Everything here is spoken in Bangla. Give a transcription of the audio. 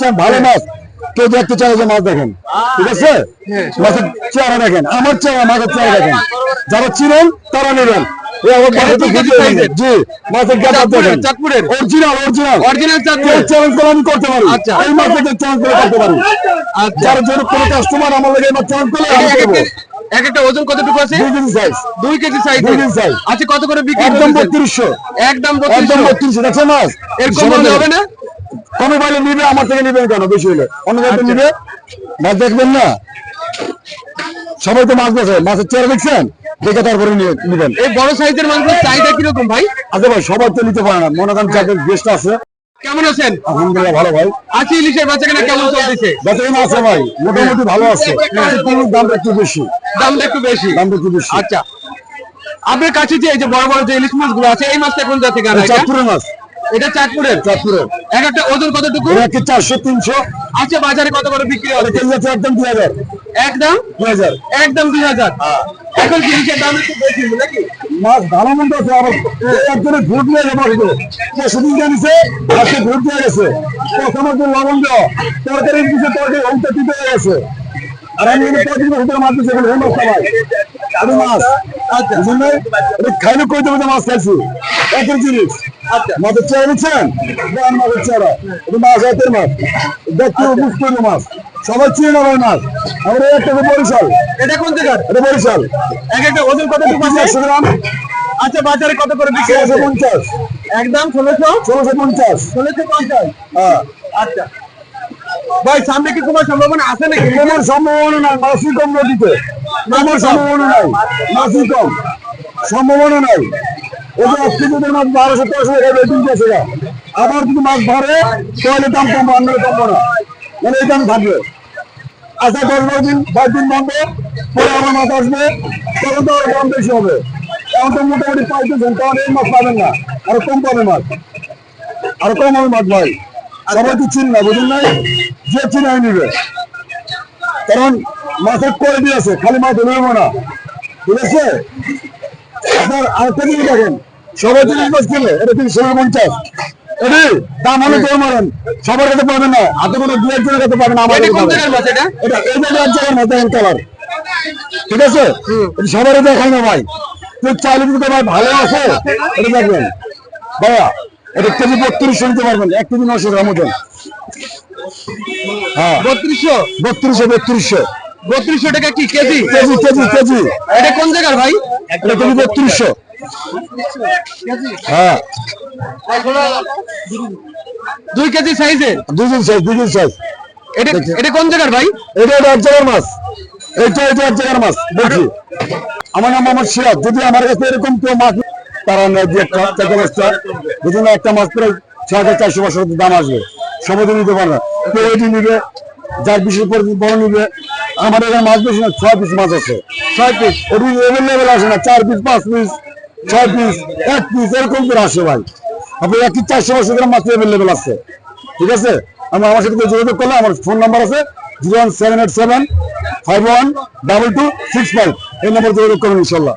চান ভালো মাছ। কেউ দেখতে চায় যে মাছ দেখেন। ঠিক আছে। মাছের চেহারা দেখেন। আমার চেহারা মাছের চেহারা দেখেন। যারা চিনেন তারা নেবেন। আচ্ছা। আচ্ছা। কাস্টমার আমার এক একটা- ওজন কতটুকু আছে? দুই কেজি সাইজ দুই কেজি সাইজ দুই কেজি আচ্ছা কত করে বিক্রি একদম? বত্রিশশো। একদম একদম বত্রিশশো দেখছেন মাছ? এর কম হবে না? কমে পাইলে নিবে আমার থেকে নিবেন কেন? বেশি হলে অন্য আচ্ছা। নিবে। মাছ দেখবেন না? সবাই তো মাছ দেখে। মাছের চেয়ার দেখছেন? দেখে তারপরে নিবেন। এই বড় সাইজের মাছগুলোর চাহিদা কীরকম ভাই? আচ্ছা ভাই সবাই তো নিতে পারে না। মনে করেন যাদের গেস্ট আছে। কেমন আছেন? আলহামদুলিল্লাহ ভালো ভাই। আছি ইলিশের বাচ্চা কেনা কেমন চলতেছে? বেতন আছে ভাই। মোটামুটি ভালো আছে। কিন্তু দামটা একটু বেশি। দামটা একটু বেশি। দামটা একটু বেশি। আচ্ছা। আপনার কাছে যে এই যে বড় বড় যে ইলিশ মাছগুলো আছে এই মাছটা কোন জাতি গান চাঁদপুরের মাছ। এটা চাঁদপুরের? চাঁদপুরের। এক একটা ওজন কতটুকু? চারশো তিনশো? আচ্ছা বাজারে কত করে বিক্রি আর কেজি আছে একদম দুই হাজার। একদম দুই হাজার। একদম দুই হাজার? এখন জিনিসের দাম একটু বেশি নাকি? মাছ ভালো মন্দ আছে আবার একজনে ভোট নিয়ে যাব আসবে সেদিন জানিছে আজকে ভোট দিয়ে গেছে। প্রথমত লবণ দেওয়া তরকারি দিচ্ছে তরকারি অংশ দিতে হয়ে গেছে। আর আমি পঁয়ত্রিশ বছর মাছ দিচ্ছি এখন হেমন্ত ভাই আমি মাছ। আচ্ছা। খাইলে কই দেবো মাছ খাইছি? একই জিনিস। মাছের নিচ্ছেন? দেন মাছের এটা মাছ হাতের মাছ। দেখতে বুঝতে মাছ? সবাই চিনে নেবে মাছ। আমার একটা বরিশাল। এটা কোন জায়গার? এটা বরিশাল। এক একটা ওজন আছে একশো গ্রাম। আচ্ছা বাজারে কত করে বিক্রি পঞ্চাশ। একদম ষোলোশো? ষোলোশো পঞ্চাশ। ষোলোশো পঞ্চাশ? হ্যাঁ। আচ্ছা। ভাই সামনে কি তোমার সম্ভাবনা আছে নাকি? আমার সম্ভাবনা নাই। মাসি কম নদীতে। আমার সম্ভাবনা নাই। মাসি কম। সম্ভাবনা নাই। আজকে যদি মাছ বারোশো আবার যদি মাছ ধরে, তাহলে দাম কমবো অন্য কমবো না। মানে এই দাম থাকবে। আচ্ছা দশ বারো দিন পাঁচ দিন বন্ধ, পরে আবার মাছ আসবে, তখন তো দাম বেশি হবে। এখন তো মোটামুটি পাইতেছেন, তখন এই মাছ পাবেন না। আরও কম পাবে মাছ। আরও কম হবে মাছ ভাই। সবাই তো চিন না, বুঝুন নাই? যে চিনাই নিবে। কারণ মাছের কোয়ালিটি আছে, খালি মাছ ধরবো না। আছে? আপনার আরেকটা জিনিস দেখেন। সবাই জিনিস মাছ কিনলে এটা কিন্তু পঞ্চাশ? এটি দাম হলে তো মারেন। সবার কাছে পাবেন না। হাতে কোনো দু একজনের কাছে পাবেন আমার এটা কাছে কোন পাবেন। জায়গার মাছ এটা? এটা এই জায়গায় জায়গার মাছ দেখেন কালার ঠিক আছে? সবারই দেখাই না ভাই। তুই চাইলে যদি ভাই ভালো আছে এটা দেখবেন। ভাইয়া এটা কেজি বত্রিশশো নিতে পারবেন এক কেজি নশো গ্রাম ওজন। হ্যাঁ। বত্রিশশো? বত্রিশশো বত্রিশশো। বত্রিশশো টাকা কি কেজি? KG KG KG. এটা কোন জায়গার ভাই? এটা কেজি বত্রিশশো হ্যাঁ। দুই কেজি সাইজ সাইজ এটা এটা কোন জায়গার ভাই? এটা এটা এক জায়গার মাছ। এটা এটা এক জায়গার মাছ বলছি আমার নাম মোহাম্মদ সিরাজ। যদি আমার কাছে এরকম কেউ মাছ তারা একটা চারটে মাছটা একটা। মাছ প্রায় ছয় হাজার চারশো পাঁচশো দাম আসবে। সবাই নিতে পারে না কেউ এটি নিবে যার বিশেষ পরে বড় নিবে আমার এখানে মাছ বেশি না, ছয় পিস মাছ আছে। ছয় পিস এভেলেবেল আসে না, চার পিস পাঁচ পিস ছয় পিস এক পিস এরকম করে আসে ভাই। আপনি একই চারশো, পাঁচশো গ্রাম মাছ এভেলেবেল আছে। ঠিক আছে? আমি আমার সাথে যোগাযোগ করলে আমার ফোন নাম্বার আছে zero one seven eight seven five one double two six five এই নাম্বার যোগাযোগ করুন ইনশাল্লাহ।